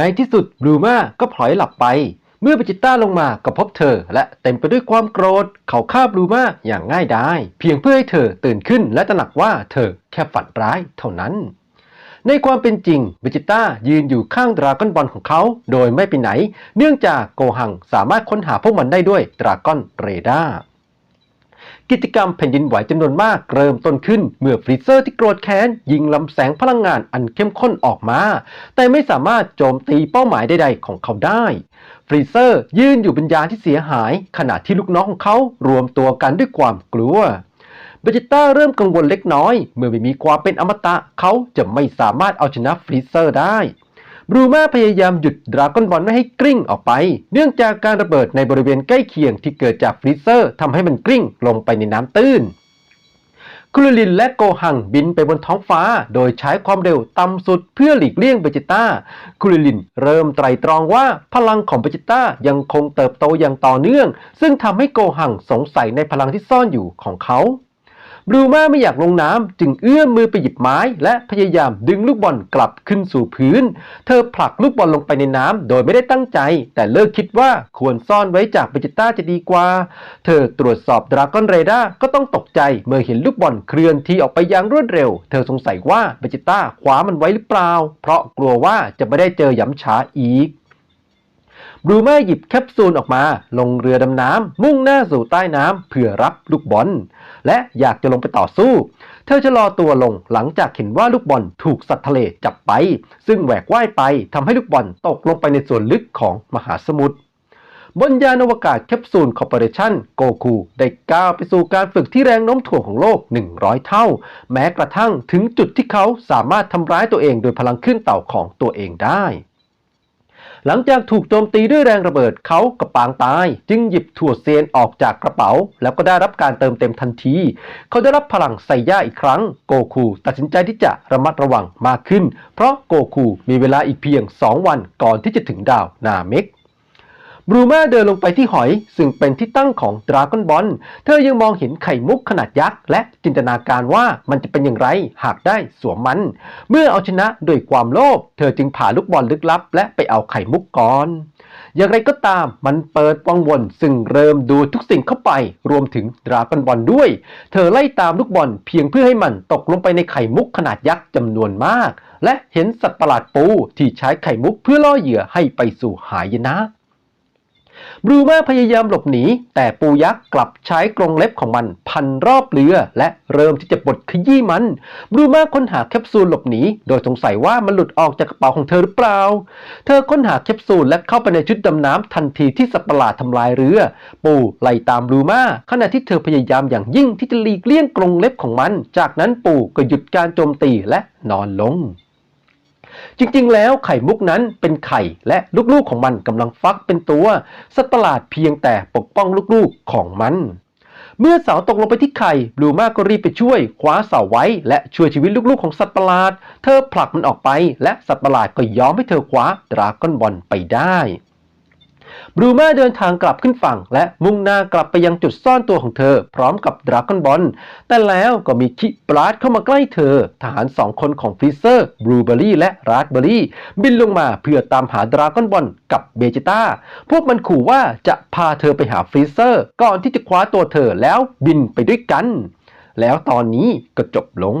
ในที่สุดบลูมาก็พลอยหลับไป เมื่อเบจิต้าลงมาก็พบเธอ และเต็มไปด้วยความโกรธ เขาฆ่าบลูมาอย่างง่ายดายเพียงเพื่อให้เธอตื่นขึ้นและตระหนักว่าเธอแค่ฝันร้ายเท่านั้น ในความเป็นจริงเบจิต้ายืนอยู่ข้างดราก้อนบอลของเขา โดยไม่ไปไหน เนื่องจากโกหังสามารถค้นหาพวกมันได้ด้วยดราก้อนเรดาร์ กิจกรรมแผ่นดินไหวจำนวนมากเริ่มต้นขึ้น เมื่อฟรีเซอร์ที่โกรธแค้น ยิงลำแสงพลังงานอันเข้มข้นออกมา แต่ไม่สามารถโจมตีเป้าหมายใดๆของเขาได้ ฟรีเซอร์ยืนอยู่บนยานที่เสียหาย ขณะที่ลูกน้องของเขารวมตัวกันด้วยความกลัวเบจิต้าเริ่มกังวลเล็กน้อย เมื่อไม่มีความเป็นอมตะเขาจะไม่สามารถเอาชนะฟรีเซอร์ได้ บรูมาพยายามหยุดดราก้อนบอลไม่ให้กลิ้งออกไป เนื่องจากการระเบิดในบริเวณใกล้เคียงที่เกิดจากฟรีเซอร์ทำให้มันกลิ้งลงไปในน้ำตื้นคุริลินและโกหังบินไปบนท้องฟ้า โดยใช้ความเร็วต่ำสุดเพื่อหลีกเลี่ยงเบจิต้าคุริลินเริ่มไตรตรองว่าพลังของเบจิต้ายังคงเติบโตอย่างต่อเนื่อง ซึ่งทำให้โกหังสงสัยในพลังที่ซ่อนอยู่ของเขา บรูมาไม่อยากลงน้ำจึงเอื้อมมือไปหยิบไม้ และพยายามดึงลูกบอลกลับขึ้นสู่พื้น เธอผลักลูกบอลลงไปในน้ำโดยไม่ได้ตั้งใจ แต่เลิกคิดว่าควรซ่อนไว้จากเบจิต้าจะดีกว่า เธอตรวจสอบดราก้อนเรดาร์ก็ต้องตกใจเมื่อเห็นลูกบอลเคลื่อนที่ออกไปอย่างรวดเร็ว เธอสงสัยว่าเบจิต้าคว้ามันไว้หรือเปล่า เพราะกลัวว่าจะไม่ได้เจอยำชาอีก บรูมาหยิบแคปซูลออกมา ลงเรือดำน้ำมุ่งหน้าสู่ใต้น้ำเพื่อรับลูกบอล และอยากจะลงไปต่อสู้ เธอชะลอตัวลงหลังจากเห็นว่าลูกบอลถูกสัตว์ทะเลจับไป ซึ่งแหวกว่ายไปทำให้ลูกบอลตกลงไปในส่วนลึกของมหาสมุทรบนยานอวกาศแคปซูลคอร์ปอเรชั่นโกคูได้ก้าวไปสู่การฝึกที่แรงโน้มถ่วงของโลก 100 เท่า แม้กระทั่งถึงจุดที่เขาสามารถทำร้ายตัวเองโดยพลังขึ้นเต่าของตัวเองได้ หลังจากถูกโจมตีด้วยแรงระเบิดเขากับปางตาย จึงหยิบถั่วเซียนออกจากกระเป๋า แล้วก็ได้รับการเติมเต็มทันที เขาได้รับพลังไซย่าอีกครั้ง โกคูตัดสินใจที่จะระมัดระวังมากขึ้น เพราะโกคูมีเวลาอีกเพียง 2 วันก่อนที่จะถึงดาวนาเมก บรูมาเดินลงไปที่หอย ซึ่งเป็นที่ตั้งของดราก้อนบอลเธอยังมองเห็นไข่มุกขนาดยักษ์ และจินตนาการว่ามันจะเป็นอย่างไรหากได้สวมมัน เมื่อเอาชนะด้วยความโลภเธอจึงผ่าลูกบอลลึกลับ และไปเอาไข่มุกก่อนอย่างไรก็ตามมันเปิดวังวนซึ่งเริ่มดูดทุกสิ่งเข้าไป รวมถึงดราก้อนบอลด้วย เธอไล่ตามลูกบอลเพียงเพื่อให้มันตกลงไปในไข่มุกขนาดยักษ์จำนวนมาก และเห็นสัตว์ประหลาดปูที่ใช้ไข่มุกเพื่อล่อเหยื่อให้ไปสู่หายนะ บรูมาพยายามหลบหนี แต่ปูยักษ์กลับใช้กรงเล็บของมันพันรอบเรือ และเริ่มที่จะบดขยี้มัน บรูมาค้นหาแคปซูลหลบหนี โดยสงสัยว่ามันหลุดออกจากกระเป๋าของเธอหรือเปล่า เธอค้นหาแคปซูลและเข้าไปในชุดดำน้ำทันทีที่สัตว์ประหลาดทำลายเรือ ปูไล่ตามบรูมาขณะที่เธอพยายามอย่างยิ่งที่จะหลีกเลี่ยงกรงเล็บของมัน จากนั้นปูก็หยุดการโจมตีและนอนลง จริงๆ แล้วไข่มุกนั้นเป็นไข่และลูกๆของมันกำลังฟักเป็นตัว สัตว์ประหลาดเพียงแต่ปกป้องลูกๆของมัน เมื่อเสาตกลงไปที่ไข่บลูมาก็รีบไปช่วยคว้าเสาไว้ และช่วยชีวิตลูกๆของสัตว์ประหลาด เธอผลักมันออกไป และสัตว์ประหลาดก็ยอมให้เธอคว้าดราก้อนบอลไปได้ บรูมาเดินทางกลับขึ้นฝั่ง และมุ่งหน้ากลับไปยังจุดซ่อนตัวของเธอ พร้อมกับดราก้อนบอลแต่แล้วก็มีคิปราดเข้ามาใกล้เธอ ทหารสองคนของฟรีเซอร์บลูเบอรี่และราสเบอรี่บินลงมาเพื่อตามหาดราก้อนบอลกับเบจิต้าพวกมันขู่ว่าจะพาเธอไปหาฟรีเซอร์ ก่อนที่จะคว้าตัวเธอแล้วบินไปด้วยกัน แล้วตอนนี้ก็จบลง